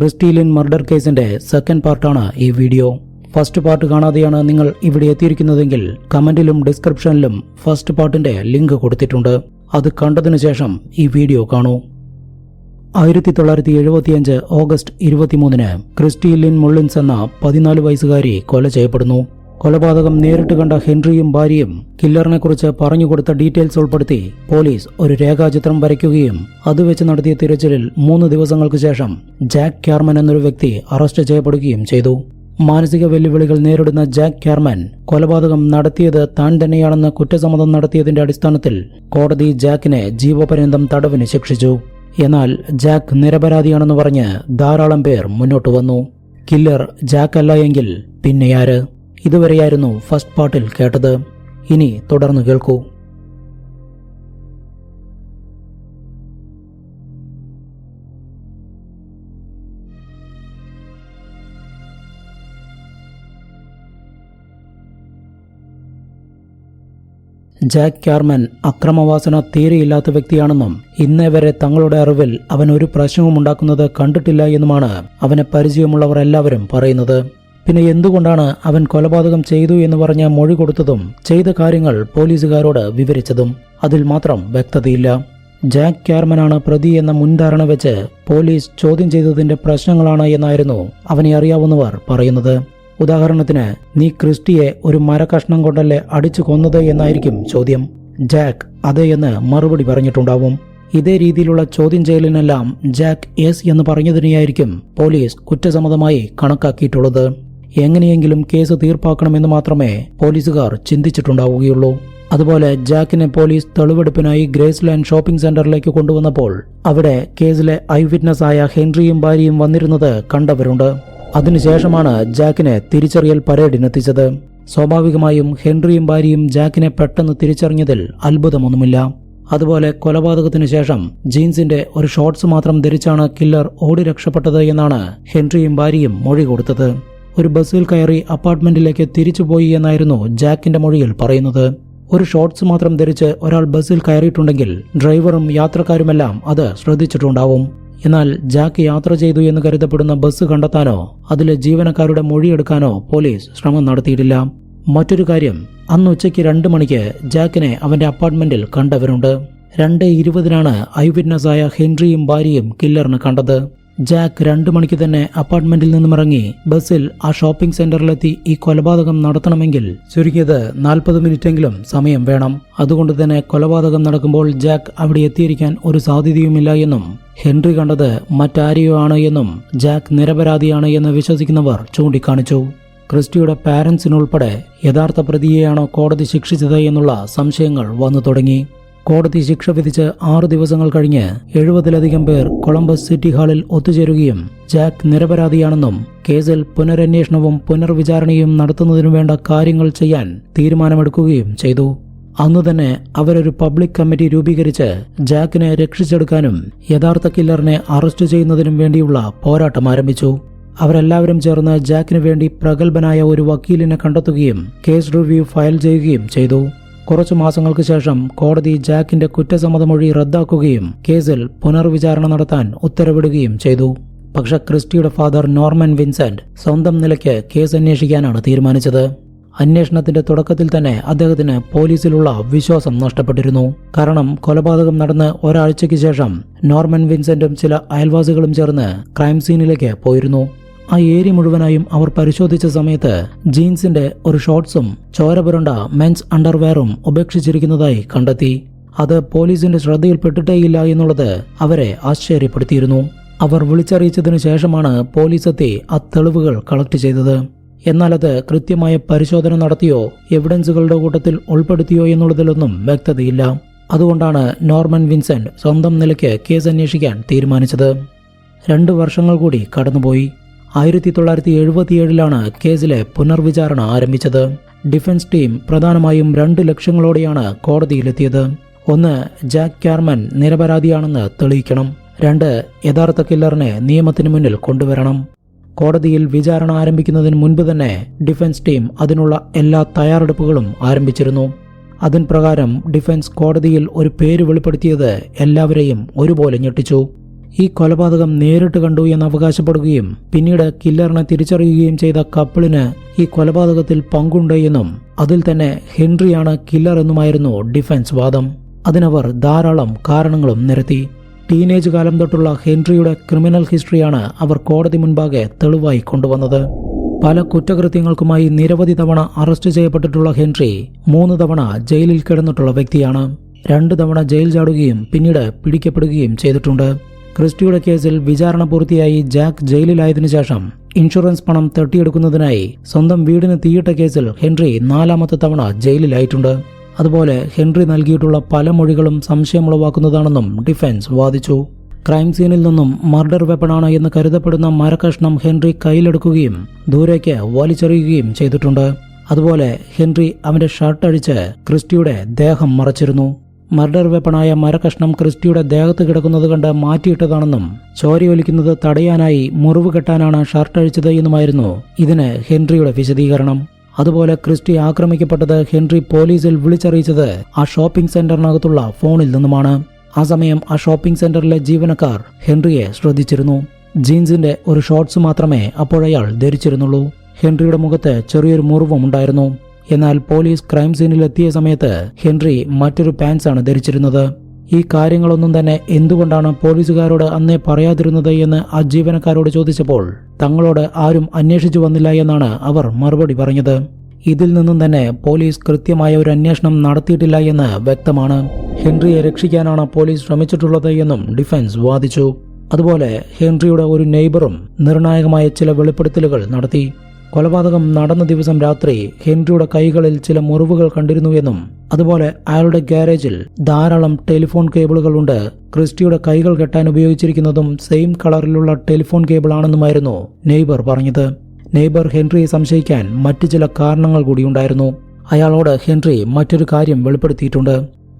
ക്രിസ്റ്റീലിൻ murder കേസിന്റെ second പാർട്ടാണ് ഈ വീഡിയോ ഫസ്റ്റ് പാർട്ട് കാണാതെയാണ് നിങ്ങൾ ഇവിടെ എത്തിയിരിക്കുന്നതെങ്കിൽ കമന്റിലും ഡിസ്ക്രിപ്ഷനിലും ഫസ്റ്റ് പാർട്ടിന്റെ ലിങ്ക് കൊടുത്തിട്ടുണ്ട്. അത് കണ്ടതിനു ശേഷം ഈ വീഡിയോ കാണൂ. ആയിരത്തി തൊള്ളായിരത്തി എഴുപത്തിയഞ്ച് ഓഗസ്റ്റ് ഇരുപത്തിമൂന്നിന് ക്രിസ്റ്റീലിൻ മുള്ളിൻസ് എന്ന പതിനാല് വയസ്സുകാരി കൊല ചെയ്യപ്പെടുന്നു. കൊലപാതകം നേരിട്ട് കണ്ട ഹെൻറിയും ഭാര്യയും കില്ലറിനെക്കുറിച്ച് പറഞ്ഞുകൊടുത്ത ഡീറ്റെയിൽസ് ഉൾപ്പെടുത്തി പോലീസ് ഒരു രേഖാചിത്രം വരയ്ക്കുകയും അത് വെച്ച് നടത്തിയ തിരച്ചിലിൽ മൂന്ന് ദിവസങ്ങൾക്ക് ശേഷം ജാക്ക് ക്യാർമൻ എന്നൊരു വ്യക്തി അറസ്റ്റ് ചെയ്യപ്പെടുകയും ചെയ്തു. മാനസിക വെല്ലുവിളികൾ നേരിടുന്ന ജാക്ക് ക്യാർമൻ കൊലപാതകം നടത്തിയത് താൻ തന്നെയാണെന്ന് കുറ്റസമ്മതം നടത്തിയതിന്റെ അടിസ്ഥാനത്തിൽ കോടതി ജാക്കിനെ ജീവപര്യന്തം തടവിന് ശിക്ഷിച്ചു. എന്നാൽ ജാക്ക് നിരപരാധിയാണെന്ന് പറഞ്ഞ് ധാരാളം പേർ മുന്നോട്ട് വന്നു. കില്ലർ ജാക്കല്ല എങ്കിൽ പിന്നെയാര് ഇതുവരെയായിരുന്നു ഫസ്റ്റ് പാർട്ടിൽ കേട്ടത്. ഇനി തുടർന്ന് കേൾക്കൂ. ജാക്ക് ക്യാർമൻ അക്രമവാസന തീരെയില്ലാത്ത വ്യക്തിയാണെന്നും ഇന്നേ വരെ തങ്ങളുടെ അറിവിൽ അവൻ ഒരു പ്രശ്നവും ഉണ്ടാക്കുന്നത് കണ്ടിട്ടില്ല എന്നുമാണ് അവനെ പരിചയമുള്ളവർ എല്ലാവരും പറയുന്നത്. പിന്നെ എന്തുകൊണ്ടാണ് അവൻ കൊലപാതകം ചെയ്തു എന്ന് പറഞ്ഞ മൊഴി കൊടുത്തതും ചെയ്ത കാര്യങ്ങൾ പോലീസുകാരോട് വിവരിച്ചതും അതിൽ മാത്രം വ്യക്തതയില്ല. ജാക്ക് ക്യാർമനാണ് പ്രതി എന്ന മുൻധാരണ വെച്ച് പോലീസ് ചോദ്യം ചെയ്തതിന്റെ പ്രശ്നങ്ങളാണ് എന്നായിരുന്നു അവനെ അറിയാവുന്നവർ പറയുന്നത്. ഉദാഹരണത്തിന് നീ ക്രിസ്റ്റിയെ ഒരു മരകഷ്ണം കൊണ്ടല്ലേ അടിച്ചു കൊന്നത് എന്നായിരിക്കും ചോദ്യം. ജാക്ക് അതെ എന്ന് മറുപടി പറഞ്ഞിട്ടുണ്ടാവും. ഇതേ രീതിയിലുള്ള ചോദ്യം ചെയ്യലിനെല്ലാം ജാക്ക് എസ് എന്ന് പറഞ്ഞതിനെയായിരിക്കും പോലീസ് കുറ്റസമ്മതമായി കണക്കാക്കിയിട്ടുള്ളത്. എങ്ങനെയെങ്കിലും കേസ് തീർപ്പാക്കണമെന്ന് മാത്രമേ പോലീസുകാർ ചിന്തിച്ചിട്ടുണ്ടാവുകയുള്ളൂ. അതുപോലെ ജാക്കിനെ പോലീസ് തെളിവെടുപ്പിനായി ഗ്രേസ് ലാൻഡ് ഷോപ്പിംഗ് സെന്ററിലേക്ക് കൊണ്ടുവന്നപ്പോൾ അവിടെ കേസിലെ ഐ വിറ്റ്നസ് ആയ ഹെൻറിയും ഭാര്യയും വന്നിരുന്നത് കണ്ടവരുണ്ട്. അതിനുശേഷമാണ് ജാക്കിനെ തിരിച്ചറിയൽ പരേഡിനെത്തിച്ചത്. സ്വാഭാവികമായും ഹെൻറിയും ഭാര്യയും ജാക്കിനെ പെട്ടെന്ന് തിരിച്ചറിഞ്ഞതിൽ അത്ഭുതമൊന്നുമില്ല. അതുപോലെ കൊലപാതകത്തിനു ശേഷം ജീൻസിന്റെ ഒരു ഷോർട്സ് മാത്രം ധരിച്ചാണ് കില്ലർ ഓടി രക്ഷപ്പെട്ടത് എന്നാണ് ഹെൻറിയും ഭാര്യയും മൊഴി കൊടുത്തത്. ഒരു ബസ്സിൽ കയറി അപ്പാർട്ട്മെന്റിലേക്ക് തിരിച്ചു പോയി എന്നായിരുന്നു ജാക്കിന്റെ മൊഴിയിൽ പറയുന്നത്. ഒരു ഷോർട്സ് മാത്രം ധരിച്ച് ഒരാൾ ബസ്സിൽ കയറിയിട്ടുണ്ടെങ്കിൽ ഡ്രൈവറും യാത്രക്കാരുമെല്ലാം അത് ശ്രദ്ധിച്ചിട്ടുണ്ടാവും. എന്നാൽ ജാക്ക് യാത്ര ചെയ്തു എന്ന് കരുതപ്പെടുന്ന ബസ് കണ്ടെത്താനോ അതിലെ ജീവനക്കാരുടെ മൊഴിയെടുക്കാനോ പോലീസ് ശ്രമം നടത്തിയിട്ടില്ല. മറ്റൊരു കാര്യം അന്ന് ഉച്ചയ്ക്ക് രണ്ട് മണിക്ക് ജാക്കിനെ അവന്റെ അപ്പാർട്ട്മെന്റിൽ കണ്ടവരുണ്ട്. രണ്ട് ഇരുപതിനാണ് ഐ വിറ്റ്നസ് ആയ ഹെൻറിയും ഭാര്യയും കില്ലറിന് കണ്ടത്. ജാക്ക് രണ്ടു മണിക്ക് തന്നെ അപ്പാർട്ട്മെന്റിൽ നിന്നും ഇറങ്ങി ബസ്സിൽ ആ ഷോപ്പിംഗ് സെന്ററിലെത്തി ഈ കൊലപാതകം നടത്തണമെങ്കിൽ ചുരുങ്ങിയത് നാൽപ്പത് മിനിറ്റെങ്കിലും സമയം വേണം. അതുകൊണ്ട് തന്നെ കൊലപാതകം നടക്കുമ്പോൾ ജാക്ക് അവിടെ എത്തിയിരിക്കാൻ ഒരു സാധ്യതയുമില്ല എന്നും ഹെൻറി കണ്ടത് മറ്റാരെയോ ആണ് എന്നും ജാക്ക് നിരപരാധിയാണ് എന്ന് വിശ്വസിക്കുന്നവർ ചൂണ്ടിക്കാണിച്ചു. ക്രിസ്റ്റിയുടെ പാരന്റ്സിനുൾപ്പെടെ യഥാർത്ഥ പ്രതിയെയാണോ കോടതി ശിക്ഷിച്ചത് എന്നുള്ള സംശയങ്ങൾ വന്നു തുടങ്ങി. കോടതി ശിക്ഷ വിധിച്ച് ആറു ദിവസങ്ങൾ കഴിഞ്ഞ് എഴുപതിലധികം പേർ കൊളംബസ് സിറ്റി ഹാളിൽ ഒത്തുചേരുകയും ജാക്ക് നിരപരാധിയാണെന്നും കേസിൽ പുനരന്വേഷണവും പുനർവിചാരണയും നടത്തുന്നതിനു വേണ്ട കാര്യങ്ങൾ ചെയ്യാൻ തീരുമാനമെടുക്കുകയും ചെയ്തു. അന്നു തന്നെ അവരൊരു പബ്ലിക് കമ്മിറ്റി രൂപീകരിച്ച് ജാക്കിനെ രക്ഷിച്ചെടുക്കാനും യഥാർത്ഥ കില്ലറിനെ അറസ്റ്റ് ചെയ്യുന്നതിനും വേണ്ടിയുള്ള പോരാട്ടം ആരംഭിച്ചു. അവരെല്ലാവരും ചേർന്ന് ജാക്കിനു വേണ്ടി പ്രഗത്ഭനായ ഒരു വക്കീലിനെ കണ്ടെത്തുകയും കേസ് റിവ്യൂ ഫയൽ ചെയ്യുകയും ചെയ്തു. കുറച്ചു മാസങ്ങൾക്ക് ശേഷം കോടതി ജാക്കിന്റെ കുറ്റസമ്മതമൊഴി റദ്ദാക്കുകയും കേസിൽ പുനർവിചാരണ നടത്താൻ ഉത്തരവിടുകയും ചെയ്തു. പക്ഷെ ക്രിസ്റ്റിയുടെ ഫാദർ നോർമൻ വിൻസെന്റ് സ്വന്തം നിലയ്ക്ക് കേസ് അന്വേഷിക്കാനാണ് തീരുമാനിച്ചത്. അന്വേഷണത്തിന്റെ തുടക്കത്തിൽ തന്നെ അദ്ദേഹത്തിന് പോലീസിലുള്ള വിശ്വാസം നഷ്ടപ്പെട്ടിരുന്നു. കാരണം കൊലപാതകം നടന്ന് ഒരാഴ്ചയ്ക്ക് ശേഷം നോർമൻ വിൻസെന്റും ചില അയൽവാസികളും ചേർന്ന് ക്രൈം സീനിലേക്ക് പോയിരുന്നു. ആ ഏരി മുഴുവനായും അവർ പരിശോധിച്ച സമയത്ത് ജീൻസിന്റെ ഒരു ഷോർട്ട്സും ചോരപുരണ്ട മെൻസ് അണ്ടർവെയറും ഉപേക്ഷിച്ചിരിക്കുന്നതായി കണ്ടെത്തി. അത് പോലീസിന്റെ ശ്രദ്ധയിൽപ്പെട്ടിട്ടേയില്ല എന്നുള്ളത് അവരെ ആശ്ചര്യപ്പെടുത്തിയിരുന്നു. അവർ വിളിച്ചറിയിച്ചതിനു ശേഷമാണ് പോലീസ് എത്തി ആ തെളിവുകൾ കളക്ട് ചെയ്തത്. എന്നാൽ അത് കൃത്യമായ പരിശോധന നടത്തിയോ എവിഡൻസുകളുടെ കൂട്ടത്തിൽ ഉൾപ്പെടുത്തിയോ എന്നുള്ളതിലൊന്നും വ്യക്തതയില്ല. അതുകൊണ്ടാണ് നോർമൻ വിൻസെന്റ് സ്വന്തം നിലയ്ക്ക് കേസ് അന്വേഷിക്കാൻ തീരുമാനിച്ചത്. രണ്ട് വർഷങ്ങൾ കൂടി കടന്നുപോയി. ആയിരത്തി തൊള്ളായിരത്തി എഴുപത്തിയേഴിലാണ് കേസിലെ പുനർവിചാരണ ആരംഭിച്ചത്. ഡിഫൻസ് ടീം പ്രധാനമായും രണ്ട് ലക്ഷ്യങ്ങളോടെയാണ് കോടതിയിലെത്തിയത്. ഒന്ന് ജാക്ക് ക്യാർമൻ നിരപരാധിയാണെന്ന് തെളിയിക്കണം. രണ്ട് യഥാർത്ഥ കില്ലറിനെ നിയമത്തിന് മുന്നിൽ കൊണ്ടുവരണം. കോടതിയിൽ വിചാരണ ആരംഭിക്കുന്നതിന് മുൻപ് തന്നെ ഡിഫൻസ് ടീം അതിനുള്ള എല്ലാ തയ്യാറെടുപ്പുകളും ആരംഭിച്ചിരുന്നു. അതിൻ പ്രകാരം ഡിഫൻസ് കോടതിയിൽ ഒരു പേര് വെളിപ്പെടുത്തിയത് എല്ലാവരെയും ഒരുപോലെ ഞെട്ടിച്ചു. ഈ കൊലപാതകം നേരിട്ട് കണ്ടു എന്ന് അവകാശപ്പെടുകയും പിന്നീട് കില്ലറിനെ തിരിച്ചറിയുകയും ചെയ്ത കപ്പിളിന് ഈ കൊലപാതകത്തിൽ പങ്കുണ്ട് എന്നും അതിൽ തന്നെ ഹെൻറിയാണ് കില്ലർ എന്നുമായിരുന്നു ഡിഫൻസ് വാദം. അതിനവർ ധാരാളം കാരണങ്ങളും നിരത്തി. ടീനേജ് കാലം തൊട്ടുള്ള ഹെൻറിയുടെ ക്രിമിനൽ ഹിസ്റ്ററിയാണ് അവർ കോടതി മുൻപാകെ തെളിവായി കൊണ്ടുവന്നത്. പല കുറ്റകൃത്യങ്ങൾക്കുമായി നിരവധി തവണ അറസ്റ്റ് ചെയ്യപ്പെട്ടിട്ടുള്ള ഹെൻറി മൂന്ന് തവണ ജയിലിൽ കിടന്നിട്ടുള്ള വ്യക്തിയാണ്. രണ്ട് തവണ ജയിൽ ചാടുകയും പിന്നീട് പിടിക്കപ്പെടുകയും ചെയ്തിട്ടുണ്ട്. ക്രിസ്റ്റിയുടെ കേസിൽ വിചാരണ പൂർത്തിയായി ജാക്ക് ജയിലിലായതിനു ശേഷം ഇൻഷുറൻസ് പണം തട്ടിയെടുക്കുന്നതിനായി സ്വന്തം വീടിന് തീയിട്ട കേസിൽ ഹെൻറി നാലാമത്തെ തവണ ജയിലിലായിട്ടുണ്ട്. അതുപോലെ ഹെൻറി നൽകിയിട്ടുള്ള പല മൊഴികളും സംശയമുളവാക്കുന്നതാണെന്നും ഡിഫൻസ് വാദിച്ചു. ക്രൈം സീനിൽ നിന്നും മർഡർ വെപ്പണാണ് എന്ന് കരുതപ്പെടുന്ന മരക്കഷ്ണം ഹെൻറി കയ്യിലെടുക്കുകയും ദൂരേക്ക് വലിച്ചെറിയുകയും ചെയ്തിട്ടുണ്ട്. അതുപോലെ ഹെൻറി അവന്റെ ഷർട്ട് അഴിച്ച് ക്രിസ്റ്റിയുടെ ദേഹം മറച്ചിരുന്നു. മർഡർ വെപ്പണായ മരകഷ്ണം ക്രിസ്റ്റിയുടെ ദേഹത്ത് കിടക്കുന്നത് കണ്ട് മാറ്റിയിട്ടതാണെന്നും ചോരയൊലിക്കുന്നത് തടയാനായി മുറിവ് കെട്ടാനാണ് ഷർട്ട് അഴിച്ചത് എന്നുമായിരുന്നു ഇതിന് ഹെൻറിയുടെ വിശദീകരണം. അതുപോലെ ക്രിസ്റ്റി ആക്രമിക്കപ്പെട്ടത് ഹെൻറി പോലീസിൽ വിളിച്ചറിയിച്ചത് ആ ഷോപ്പിംഗ് സെന്ററിനകത്തുള്ള ഫോണിൽ നിന്നുമാണ്. ആ സമയം ആ ഷോപ്പിംഗ് സെന്ററിലെ ജീവനക്കാർ ഹെൻറിയെ ശ്രദ്ധിച്ചിരുന്നു. ജീൻസിന്റെ ഒരു ഷോർട്സ് മാത്രമേ അപ്പോഴയാൾ ധരിച്ചിരുന്നുള്ളൂ. ഹെൻറിയുടെ മുഖത്ത് ചെറിയൊരു മുറിവും ഉണ്ടായിരുന്നു. എന്നാൽ പോലീസ് ക്രൈം സീനിൽ എത്തിയ സമയത്ത് ഹെൻറി മറ്റൊരു പാൻസാണ് ധരിച്ചിരുന്നത്. ഈ കാര്യങ്ങളൊന്നും തന്നെ എന്തുകൊണ്ടാണ് പോലീസുകാരോട് അന്നേ പറയാതിരുന്നത് എന്ന് ആ ജീവനക്കാരോട് ചോദിച്ചപ്പോൾ തങ്ങളോട് ആരും അന്വേഷിച്ചു വന്നില്ല എന്നാണ് അവർ മറുപടി പറഞ്ഞത്. ഇതിൽ നിന്നും തന്നെ പോലീസ് കൃത്യമായ ഒരു അന്വേഷണം നടത്തിയിട്ടില്ല എന്ന് വ്യക്തമാണ്. ഹെൻറിയെ രക്ഷിക്കാനാണ് പോലീസ് ശ്രമിച്ചിട്ടുള്ളത് എന്നും ഡിഫൻസ് വാദിച്ചു. അതുപോലെ ഹെൻറിയുടെ ഒരു നെയ്ബറും നിർണായകമായ ചില വെളിപ്പെടുത്തലുകൾ നടത്തി. കൊലപാതകം നടന്ന ദിവസം രാത്രി ഹെൻറിയുടെ കൈകളിൽ ചില മുറിവുകൾ കണ്ടിരുന്നുവെന്നും അതുപോലെ അയാളുടെ ഗ്യാരേജിൽ ധാരാളം ടെലിഫോൺ കേബിളുകൾ ഉണ്ട്. ക്രിസ്റ്റിയുടെ കൈകൾ കെട്ടാൻ ഉപയോഗിച്ചിരിക്കുന്നതും സെയിം കളറിലുള്ള ടെലിഫോൺ കേബിൾ ആണെന്നുമായിരുന്നു നെയ്ബർ പറഞ്ഞത്. നെയ്ബർ ഹെൻറിയെ സംശയിക്കാൻ മറ്റു ചില കാരണങ്ങൾ കൂടിയുണ്ടായിരുന്നു അയാളോട് ഹെൻറി മറ്റൊരു കാര്യം വെളിപ്പെടുത്തിയിട്ടുണ്ട്.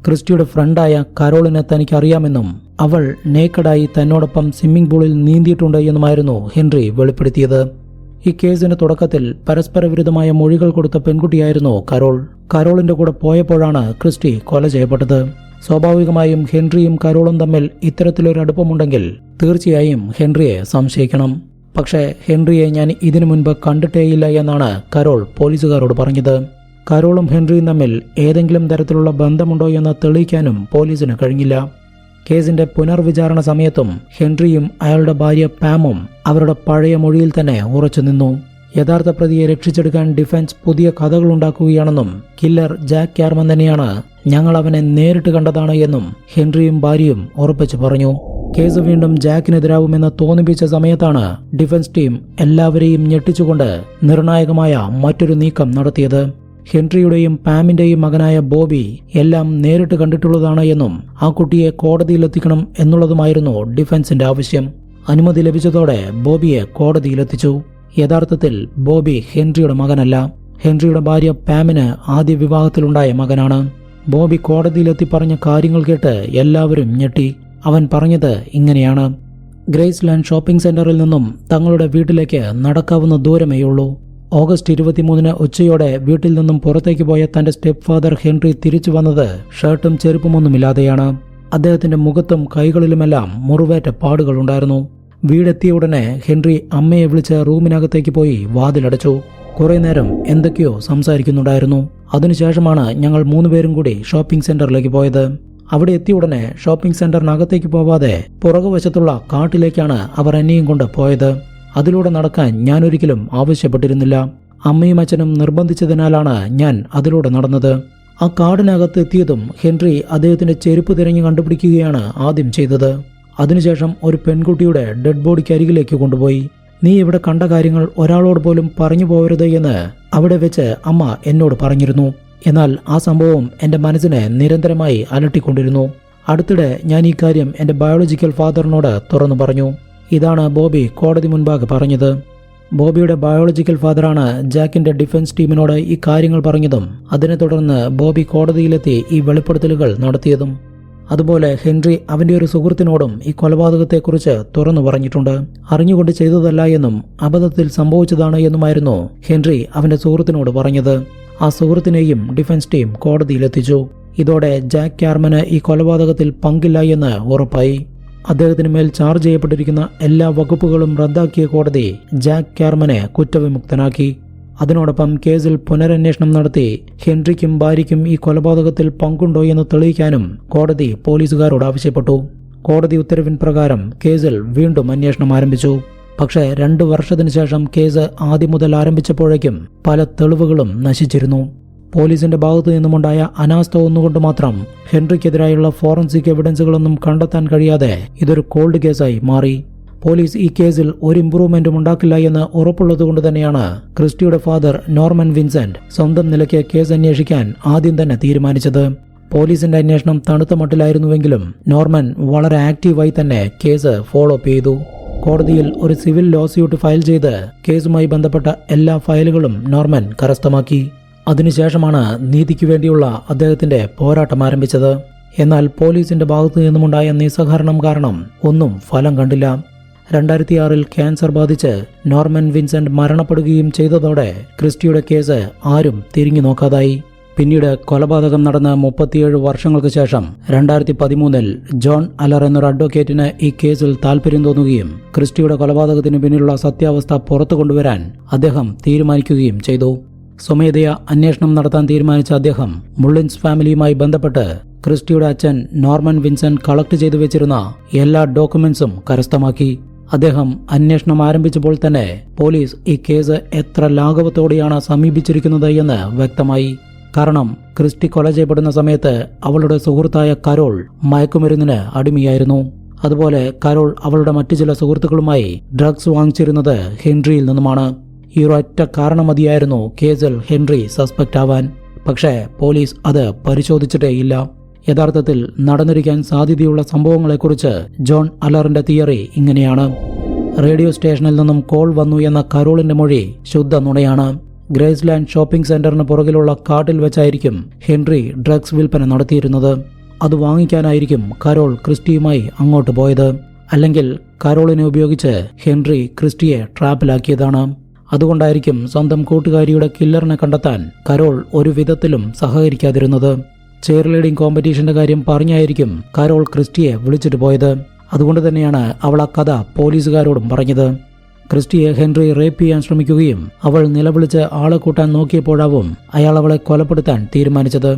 ക്രിസ്റ്റിയുടെ ഫ്രണ്ടായ കരോളിനെ തനിക്ക് അറിയാമെന്നും അവൾ നേക്കഡായി തന്നോടൊപ്പം സ്വിമ്മിംഗ് പൂളിൽ നീന്തിയിട്ടുണ്ട് എന്നുമായിരുന്നു ഹെൻറി വെളിപ്പെടുത്തിയത്. ഈ കേസിന്റെ തുടക്കത്തിൽ പരസ്പര വിരുദ്ധമായ മൊഴികൾ കൊടുത്ത പെൺകുട്ടിയായിരുന്നു കരോൾ. കരോളിന്റെ കൂടെ പോയപ്പോഴാണ് ക്രിസ്റ്റി കൊല ചെയ്യപ്പെട്ടത്. സ്വാഭാവികമായും ഹെൻറിയും കരോളും തമ്മിൽ ഇത്തരത്തിലൊരു അടുപ്പമുണ്ടെങ്കിൽ തീർച്ചയായും ഹെൻറിയെ സംശയിക്കണം. പക്ഷേ ഹെൻറിയെ ഞാൻ ഇതിനു മുൻപ് കണ്ടിട്ടേയില്ല എന്നാണ് കരോൾ പോലീസുകാരോട് പറഞ്ഞത്. കരോളും ഹെൻറിയും തമ്മിൽ ഏതെങ്കിലും തരത്തിലുള്ള ബന്ധമുണ്ടോ എന്ന് തെളിയിക്കാനും പോലീസിന് കഴിഞ്ഞില്ല. കേസിന്റെ പുനർവിചാരണ സമയത്തും ഹെൻറിയും അയാളുടെ ഭാര്യ പാമും അവരുടെ പഴയ മൊഴിയിൽ തന്നെ ഉറച്ചുനിന്നു യഥാർത്ഥ പ്രതിയെ രക്ഷിച്ചെടുക്കാൻ ഡിഫൻസ് പുതിയ കഥകൾ ഉണ്ടാക്കുകയാണെന്നും കില്ലർ ജാക്ക് ക്യാർമൻ തന്നെയാണ് ഞങ്ങൾ അവനെ നേരിട്ട് കണ്ടതാണ് എന്നും ഹെൻറിയും ഭാര്യയും ഉറപ്പിച്ചു പറഞ്ഞു. കേസ് വീണ്ടും ജാക്കിനെതിരാകുമെന്ന് തോന്നിപ്പിച്ച സമയത്താണ് ഡിഫൻസ് ടീം എല്ലാവരെയും ഞെട്ടിച്ചുകൊണ്ട് നിർണായകമായ മറ്റൊരു നീക്കം നടത്തിയത്. ഹെൻറിയുടെയും പാമിന്റെയും മകനായ ബോബി എല്ലാം നേരിട്ട് കണ്ടിട്ടുള്ളതാണ് എന്നും ആ കുട്ടിയെ കോടതിയിലെത്തിക്കണം എന്നുള്ളതുമായിരുന്നു ഡിഫൻസിന്റെ ആവശ്യം. അനുമതി ലഭിച്ചതോടെ ബോബിയെ കോടതിയിലെത്തിച്ചു. യഥാർത്ഥത്തിൽ ബോബി ഹെൻറിയുടെ മകനല്ല. ഹെൻറിയുടെ ഭാര്യ പാമിന് ആദ്യ വിവാഹത്തിലുണ്ടായ മകനാണ്. ബോബി കോടതിയിലെത്തി പറഞ്ഞ കാര്യങ്ങൾ കേട്ട് എല്ലാവരും ഞെട്ടി. അവൻ പറഞ്ഞത് ഇങ്ങനെയാണ്. ഗ്രേസ് ലാൻഡ് ഷോപ്പിംഗ് സെന്ററിൽ നിന്നും തങ്ങളുടെ വീട്ടിലേക്ക് നടക്കാവുന്ന ദൂരമേയുള്ളൂ. ഓഗസ്റ്റ് ഇരുപത്തിമൂന്നിന് ഉച്ചയോടെ വീട്ടിൽ നിന്നും പുറത്തേക്ക് പോയ തന്റെ സ്റ്റെപ്പ് ഫാദർ ഹെൻറി തിരിച്ചു വന്നത് ഷർട്ടും ചെരുപ്പുമൊന്നുമില്ലാതെയാണ്. അദ്ദേഹത്തിന്റെ മുഖത്തും കൈകളിലുമെല്ലാം മുറിവേറ്റ പാടുകളുണ്ടായിരുന്നു. വീടെത്തിയ ഉടനെ ഹെൻറി അമ്മയെ വിളിച്ച് റൂമിനകത്തേക്ക് പോയി വാതിലടച്ചു. കുറെ നേരം എന്തൊക്കെയോ സംസാരിക്കുന്നുണ്ടായിരുന്നു. അതിനുശേഷമാണ് ഞങ്ങൾ മൂന്നുപേരും കൂടി ഷോപ്പിംഗ് സെന്ററിലേക്ക് പോയത്. അവിടെ എത്തിയ ഉടനെ ഷോപ്പിംഗ് സെന്ററിനകത്തേക്ക് പോവാതെ പുറകുവശത്തുള്ള കാട്ടിലേക്കാണ് അവർ എന്നെയും കൊണ്ട് പോയത്. അതിലൂടെ നടക്കാൻ ഞാൻ ഒരിക്കലും ആവശ്യപ്പെട്ടിരുന്നില്ല. അമ്മയും അച്ഛനും നിർബന്ധിച്ചതിനാലാണ് ഞാൻ അതിലൂടെ നടന്നത്. ആ കാടിനകത്ത് എത്തിയതും ഹെൻറി അദ്ദേഹത്തിന്റെ ചെരുപ്പ് തിരഞ്ഞു കണ്ടുപിടിക്കുകയാണ് ആദ്യം ചെയ്തത്. അതിനുശേഷം ഒരു പെൺകുട്ടിയുടെ ഡെഡ് ബോഡിക്ക് അരികിലേക്ക് കൊണ്ടുപോയി. നീ ഇവിടെ കണ്ട കാര്യങ്ങൾ ഒരാളോട് പോലും പറഞ്ഞു പോകരുത് എന്ന് അവിടെ വെച്ച് അമ്മ എന്നോട് പറഞ്ഞിരുന്നു. എന്നാൽ ആ സംഭവം എന്റെ മനസ്സിനെ നിരന്തരമായി അലട്ടിക്കൊണ്ടിരുന്നു. അടുത്തിടെ ഞാൻ ഈ കാര്യം എന്റെ ബയോളജിക്കൽ ഫാദറിനോട് തുറന്നു പറഞ്ഞു. ഇതാണ് ബോബി കോടതി മുൻപാകെ പറഞ്ഞത്. ബോബിയുടെ ബയോളജിക്കൽ ഫാദറാണ് ജാക്കിന്റെ ഡിഫൻസ് ടീമിനോട് ഈ കാര്യങ്ങൾ പറഞ്ഞതും അതിനെ തുടർന്ന് ബോബി കോടതിയിലെത്തി ഈ വെളിപ്പെടുത്തലുകൾ നടത്തിയതും. അതുപോലെ ഹെൻറി അവന്റെ ഒരു സുഹൃത്തിനോടും ഈ കൊലപാതകത്തെക്കുറിച്ച് തുറന്നു പറഞ്ഞിട്ടുണ്ട്. അറിഞ്ഞുകൊണ്ട് ചെയ്തതല്ല എന്നും അബദ്ധത്തിൽ സംഭവിച്ചതാണ് എന്നുമായിരുന്നു ഹെൻറി അവന്റെ സുഹൃത്തിനോട് പറഞ്ഞത്. ആ സുഹൃത്തിനെയും ഡിഫൻസ് ടീം കോടതിയിലെത്തിച്ചു. ഇതോടെ ജാക്ക് ക്യാർമന് ഈ കൊലപാതകത്തിൽ പങ്കില്ല എന്ന് ഉറപ്പായി. അദ്ദേഹത്തിന് മേൽ ചാർജ് ചെയ്യപ്പെട്ടിരിക്കുന്ന എല്ലാ വകുപ്പുകളും റദ്ദാക്കിയ കോടതി ജാക്ക് ക്യാർമനെ കുറ്റവിമുക്തനാക്കി. അതിനോടൊപ്പം കേസിൽ പുനരന്വേഷണം നടത്തി ഹെൻറിക്കും ഭാര്യയ്ക്കും ഈ കൊലപാതകത്തിൽ പങ്കുണ്ടോ എന്ന് തെളിയിക്കാനും കോടതി പോലീസുകാരോട് ആവശ്യപ്പെട്ടു. കോടതി ഉത്തരവിൻ പ്രകാരം കേസിൽ വീണ്ടും അന്വേഷണം ആരംഭിച്ചു. പക്ഷേ രണ്ടു വർഷത്തിനു ശേഷം കേസ് ആദ്യം മുതൽ ആരംഭിച്ചപ്പോഴേക്കും പല തെളിവുകളും നശിച്ചിരുന്നു. പോലീസിന്റെ ഭാഗത്തു നിന്നുമുണ്ടായ അനാസ്ഥ ഒന്നുകൊണ്ട് മാത്രം ഹെൻറിക്കെതിരായുള്ള ഫോറൻസിക് എവിഡൻസുകളൊന്നും കണ്ടെത്താൻ കഴിയാതെ ഇതൊരു കോൾഡ് കേസായി മാറി. പോലീസ് ഈ കേസിൽ ഒരു ഇംപ്രൂവ്മെന്റും ഉണ്ടാക്കില്ല എന്ന് ഉറപ്പുള്ളതുകൊണ്ട് തന്നെയാണ് ക്രിസ്റ്റിയുടെ ഫാദർ നോർമൻ വിൻസെന്റ് സ്വന്തം നിലയ്ക്ക് കേസ് അന്വേഷിക്കാൻ ആദ്യം തന്നെ തീരുമാനിച്ചത്. പോലീസിന്റെ അന്വേഷണം തണുത്ത മട്ടിലായിരുന്നുവെങ്കിലും നോർമൻ വളരെ ആക്റ്റീവായി തന്നെ കേസ് ഫോളോ അപ്പ് ചെയ്തു. കോടതിയിൽ ഒരു സിവിൽ ലോസ്യൂട്ട് ഫയൽ ചെയ്ത് കേസുമായി ബന്ധപ്പെട്ട എല്ലാ ഫയലുകളും നോർമൻ കരസ്ഥമാക്കി. അതിനുശേഷമാണ് നീതിക്ക് വേണ്ടിയുള്ള അദ്ദേഹത്തിന്റെ പോരാട്ടം ആരംഭിച്ചത്. എന്നാൽ പോലീസിന്റെ ഭാഗത്തു നിന്നുമുണ്ടായ നിസ്സഹകരണം കാരണം ഒന്നും ഫലം കണ്ടില്ല. രണ്ടായിരത്തി ആറിൽ ക്യാൻസർ ബാധിച്ച് നോർമൻ വിൻസെന്റ് മരണപ്പെടുകയും ചെയ്തതോടെ ക്രിസ്റ്റിയുടെ കേസ് ആരും തിരിഞ്ഞു നോക്കാതായി. പിന്നീട് കൊലപാതകം നടന്ന മുപ്പത്തിയേഴ് വർഷങ്ങൾക്ക് ശേഷം രണ്ടായിരത്തി പതിമൂന്നിൽ ജോൺ അലർ എന്നൊരു അഡ്വക്കേറ്റിന് ഈ കേസിൽ താൽപര്യം തോന്നുകയും ക്രിസ്റ്റിയുടെ കൊലപാതകത്തിന് പിന്നിലുള്ള സത്യാവസ്ഥ പുറത്തു കൊണ്ടുവരാൻ അദ്ദേഹം തീരുമാനിക്കുകയും ചെയ്തു. സ്വമേധയാ അന്വേഷണം നടത്താൻ തീരുമാനിച്ച അദ്ദേഹം മുള്ളിൻസ് ഫാമിലിയുമായി ബന്ധപ്പെട്ട് ക്രിസ്റ്റിയുടെ അച്ഛൻ നോർമൻ വിൻസെന്റ് കളക്ട് ചെയ്തു വെച്ചിരുന്ന എല്ലാ ഡോക്യുമെന്റ്സും കരസ്ഥമാക്കി. അദ്ദേഹം അന്വേഷണം ആരംഭിച്ചപ്പോൾ തന്നെ പോലീസ് ഈ കേസ് എത്ര ലാഘവത്തോടെയാണ് സമീപിച്ചിരിക്കുന്നത് എന്ന് വ്യക്തമായി. കാരണം ക്രിസ്റ്റി കൊല ചെയ്യപ്പെടുന്ന സമയത്ത് അവളുടെ സുഹൃത്തായ കരോൾ മയക്കുമരുന്നിന് അടിമയായിരുന്നു. അതുപോലെ കരോൾ അവളുടെ മറ്റു ചില സുഹൃത്തുക്കളുമായി ഡ്രഗ്സ് വാങ്ങിച്ചിരുന്നത് ഹെൻറിയിൽ നിന്നുമാണ്. ഈ ഒരൊറ്റ കാരണം മതിയായിരുന്നു കേസിൽ ഹെൻറി സസ്പെക്റ്റ് ആവാൻ. പക്ഷേ പോലീസ് അത് പരിശോധിച്ചിട്ടേ ഇല്ല. യഥാർത്ഥത്തിൽ നടന്നിരിക്കാൻ സാധ്യതയുള്ള സംഭവങ്ങളെക്കുറിച്ച് ജോൺ അലറിന്റെ തിയറി ഇങ്ങനെയാണ്. റേഡിയോ സ്റ്റേഷനിൽ നിന്നും കോൾ വന്നു എന്ന കരോളിന്റെ മൊഴി ശുദ്ധ നുണയാണ്. ഗ്രേസ്ലാൻഡ് ഷോപ്പിംഗ് സെന്ററിന് പുറകിലുള്ള കാട്ടിൽ വെച്ചായിരിക്കും ഹെൻറി ഡ്രഗ്സ് വിൽപ്പന നടത്തിയിരുന്നത്. അത് വാങ്ങിക്കാനായിരിക്കും കരോൾ ക്രിസ്റ്റിയുമായി അങ്ങോട്ട് പോയത്. അല്ലെങ്കിൽ കരോളിനെ ഉപയോഗിച്ച് ഹെൻറി ക്രിസ്റ്റിയെ ട്രാപ്പിലാക്കിയതാണ്. അതുകൊണ്ടായിരിക്കും സ്വന്തം കൂട്ടുകാരിയുടെ കില്ലറിനെ കണ്ടെത്താൻ കരോൾ ഒരു വിധത്തിലും സഹകരിക്കാതിരുന്നത്. ചെയർ ലീഡിംഗ് കോമ്പറ്റീഷന്റെ കാര്യം പറഞ്ഞായിരിക്കും കരോൾ ക്രിസ്റ്റിയെ വിളിച്ചിട്ട് പോയത്. അതുകൊണ്ട് തന്നെയാണ് അവൾ ആ കഥ പോലീസുകാരോടും പറഞ്ഞത്. ക്രിസ്റ്റിയെ ഹെൻറി റേപ്പ് ചെയ്യാൻ ശ്രമിക്കുകയും അവൾ നിലവിളിച്ച് ആളെ കൂട്ടാൻ നോക്കിയപ്പോഴാവും അയാൾ അവളെ കൊലപ്പെടുത്താൻ തീരുമാനിച്ചത്.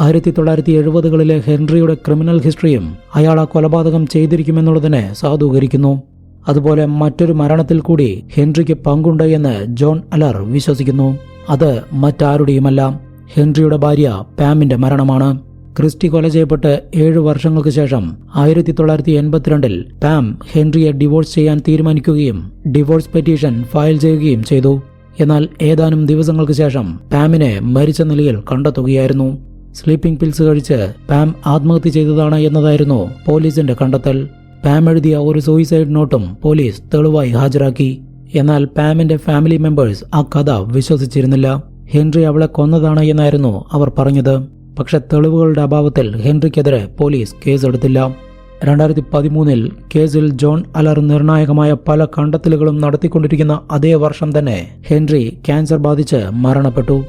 ആയിരത്തി തൊള്ളായിരത്തി എഴുപതുകളിലെ ഹെൻറിയുടെ ക്രിമിനൽ ഹിസ്റ്ററിയും അയാൾ ആ കൊലപാതകം ചെയ്തിരിക്കുമെന്നുള്ളതിനെ സാധൂകരിക്കുന്നു. അതുപോലെ മറ്റൊരു മരണത്തിൽ കൂടി ഹെൻറിക്ക് പങ്കുണ്ട് എന്ന് ജോൺ അലർ വിശ്വസിക്കുന്നു. അത് മറ്റാരുടെയുമല്ല. ഹെൻറിയുടെ ഭാര്യ പാമിന്റെ മരണമാണ്. ക്രിസ്റ്റി കൊല ചെയ്യപ്പെട്ട് ഏഴു വർഷങ്ങൾക്ക് ശേഷം ആയിരത്തി തൊള്ളായിരത്തി എൺപത്തിരണ്ടിൽ പാം ഹെൻറിയെ ഡിവോഴ്സ് ചെയ്യാൻ തീരുമാനിക്കുകയും ഡിവോഴ്സ് പെറ്റീഷൻ ഫയൽ ചെയ്യുകയും ചെയ്തു. എന്നാൽ ഏതാനും ദിവസങ്ങൾക്ക് ശേഷം പാമിനെ മരിച്ച നിലയിൽ കണ്ടെത്തുകയായിരുന്നു. സ്ലീപ്പിംഗ് പിൽസ് കഴിച്ച് പാം ആത്മഹത്യ ചെയ്തതാണ് എന്നതായിരുന്നു പോലീസിന്റെ കണ്ടെത്തൽ. പാം എഴുതിയ ഒരു സൂയിസൈഡ് നോട്ടും പോലീസ് തെളിവായി ഹാജരാക്കി. എന്നാൽ പാമിന്റെ ഫാമിലി മെമ്പേഴ്സ് ആ കഥ വിശ്വസിച്ചിരുന്നില്ല. ഹെൻറി അവളെ കൊന്നതാണ് എന്നായിരുന്നു അവർ പറഞ്ഞത്. പക്ഷെ തെളിവുകളുടെ അഭാവത്തിൽ ഹെൻറിക്കെതിരെ പോലീസ് കേസെടുത്തില്ല. രണ്ടായിരത്തി പതിമൂന്നിൽ കേസിൽ ജോൺ അലർ നിർണായകമായ പല കണ്ടെത്തലുകളും നടത്തിക്കൊണ്ടിരിക്കുന്ന അതേ വർഷം തന്നെ ഹെൻറി ക്യാൻസർ ബാധിച്ച് മരണപ്പെട്ടു.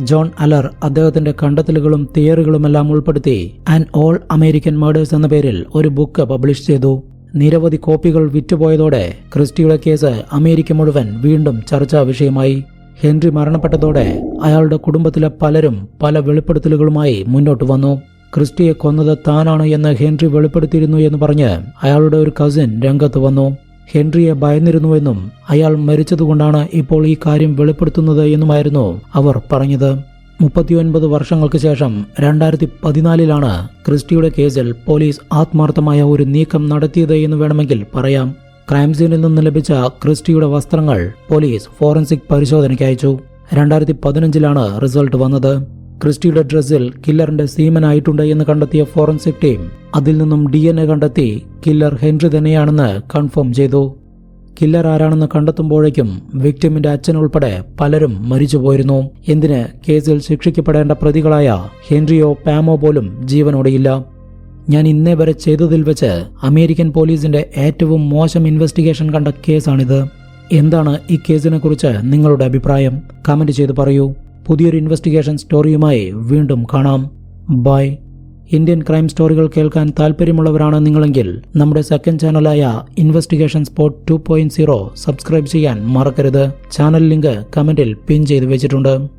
ജോൺ അലർ അദ്ദേഹത്തിന്റെ കണ്ടെത്തലുകളും തിയറികളുമെല്ലാം ഉൾപ്പെടുത്തി ആൻഡ് ഓൾ അമേരിക്കൻ മേഡേഴ്സ് എന്ന പേരിൽ ഒരു ബുക്ക് പബ്ലിഷ് ചെയ്തു. നിരവധി കോപ്പികൾ വിറ്റുപോയതോടെ ക്രിസ്റ്റിയുടെ കേസ് അമേരിക്ക മുഴുവൻ വീണ്ടും ചർച്ചാ വിഷയമായി. ഹെൻറി മരണപ്പെട്ടതോടെ അയാളുടെ കുടുംബത്തിലെ പലരും പല വെളിപ്പെടുത്തലുകളുമായി മുന്നോട്ട് വന്നു. ക്രിസ്റ്റിയെ കൊന്നത് താനാണ് എന്ന് ഹെൻറി വെളിപ്പെടുത്തിയിരുന്നു എന്ന് പറഞ്ഞ് അയാളുടെ ഒരു കസിൻ രംഗത്ത് വന്നു. ഹെൻറിയെ ഭയന്നിരുന്നുവെന്നും അയാൾ മരിച്ചതുകൊണ്ടാണ് ഇപ്പോൾ ഈ കാര്യം വെളിപ്പെടുത്തുന്നത് എന്നുമായിരുന്നു അവർ പറഞ്ഞത്. മുപ്പത്തിയൊൻപത് വർഷങ്ങൾക്ക് ശേഷം രണ്ടായിരത്തി പതിനാലിലാണ് ക്രിസ്റ്റിയുടെ കേസിൽ പോലീസ് ആത്മാർത്ഥമായ ഒരു നീക്കം നടത്തിയത് എന്ന് വേണമെങ്കിൽ പറയാം. ക്രൈം സീനിൽ നിന്ന് ലഭിച്ച ക്രിസ്റ്റിയുടെ വസ്ത്രങ്ങൾ പോലീസ് ഫോറൻസിക് പരിശോധനയ്ക്ക് അയച്ചു. രണ്ടായിരത്തി പതിനഞ്ചിലാണ് റിസൾട്ട് വന്നത്. ക്രിസ്റ്റിയുടെ ഡ്രസ്സിൽ കില്ലറിന്റെ സീമനായിട്ടുണ്ട് എന്ന് കണ്ടെത്തിയ ഫോറൻസിക് ടീം അതിൽ നിന്നും ഡി എൻ എ കണ്ടെത്തി കില്ലർ ഹെൻറി തന്നെയാണെന്ന് കൺഫേം ചെയ്തു. കില്ലർ ആരാണെന്ന് കണ്ടെത്തുമ്പോഴേക്കും വിക്ടിമിന്റെ അച്ഛൻ ഉൾപ്പെടെ പലരും മരിച്ചുപോയിരുന്നു. എന്തിന് കേസിൽ ശിക്ഷിക്കപ്പെടേണ്ട പ്രതികളായ ഹെൻറിയോ പാമോ പോലും ജീവനോടെയില്ല ഞാൻ ഇന്നേ വരെ ചെയ്തതിൽ വെച്ച് അമേരിക്കൻ പോലീസിന്റെ ഏറ്റവും മോശം ഇൻവെസ്റ്റിഗേഷൻ കണ്ട കേസാണിത്. എന്താണ് ഈ കേസിനെക്കുറിച്ച് നിങ്ങളുടെ അഭിപ്രായം? കമന്റ് ചെയ്ത് പറയൂ. പുതിയൊരു ഇൻവെസ്റ്റിഗേഷൻ സ്റ്റോറിയുമായി വീണ്ടും കാണാം. ബൈ ഇന്ത്യൻ ക്രൈം സ്റ്റോറികൾ കേൾക്കാൻ താല്പര്യമുള്ളവരാണ് നിങ്ങളെങ്കിൽ നമ്മുടെ second ചാനലായ investigation spot two point zero subscribe ചെയ്യാൻ മറക്കരുത്. ചാനൽ ലിങ്ക് കമന്റിൽ പിൻ ചെയ്തു വെച്ചിട്ടുണ്ട്.